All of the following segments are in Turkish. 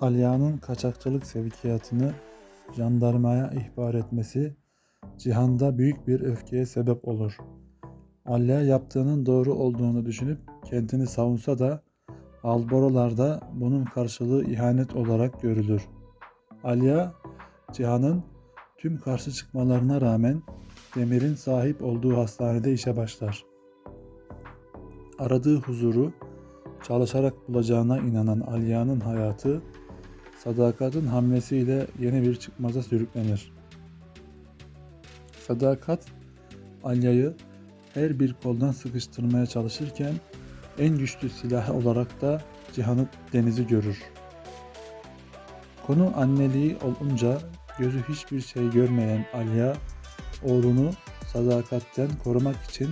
Alya'nın kaçakçılık sevkiyatını jandarmaya ihbar etmesi Cihan'da büyük bir öfkeye sebep olur. Alya yaptığının doğru olduğunu düşünüp kendini savunsa da Alborolarda bunun karşılığı ihanet olarak görülür. Alya, Cihan'ın tüm karşı çıkmalarına rağmen Demir'in sahip olduğu hastanede işe başlar. Aradığı huzuru çalışarak bulacağına inanan Alya'nın hayatı Sadakat'ın hamlesiyle yeni bir çıkmaza sürüklenir. Sadakat Alya'yı her bir koldan sıkıştırmaya çalışırken en güçlü silah olarak da Cihan'ı denizi görür. Konu anneliği olunca gözü hiçbir şey görmeyen Alya oğlunu sadakatten korumak için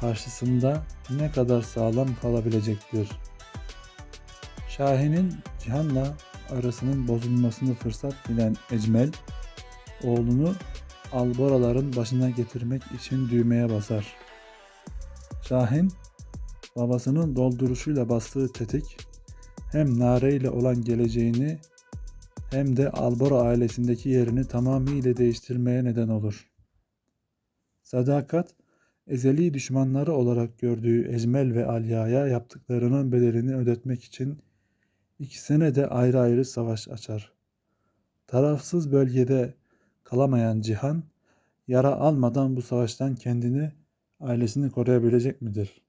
karşısında ne kadar sağlam kalabilecektir. Şahin'in Cihan'la arasının bozulmasını fırsat bilen Ecmel, oğlunu Alboraların başına getirmek için düğmeye basar. Şahin, babasının dolduruşuyla bastığı tetik, hem Nare ile olan geleceğini hem de Albora ailesindeki yerini tamamıyla değiştirmeye neden olur. Sadakat, ezeli düşmanları olarak gördüğü Ecmel ve Alya'ya yaptıklarının bedelini ödetmek için ikisine de ayrı ayrı savaş açar. Tarafsız bölgede kalamayan Cihan, yara almadan bu savaştan kendini, ailesini koruyabilecek midir?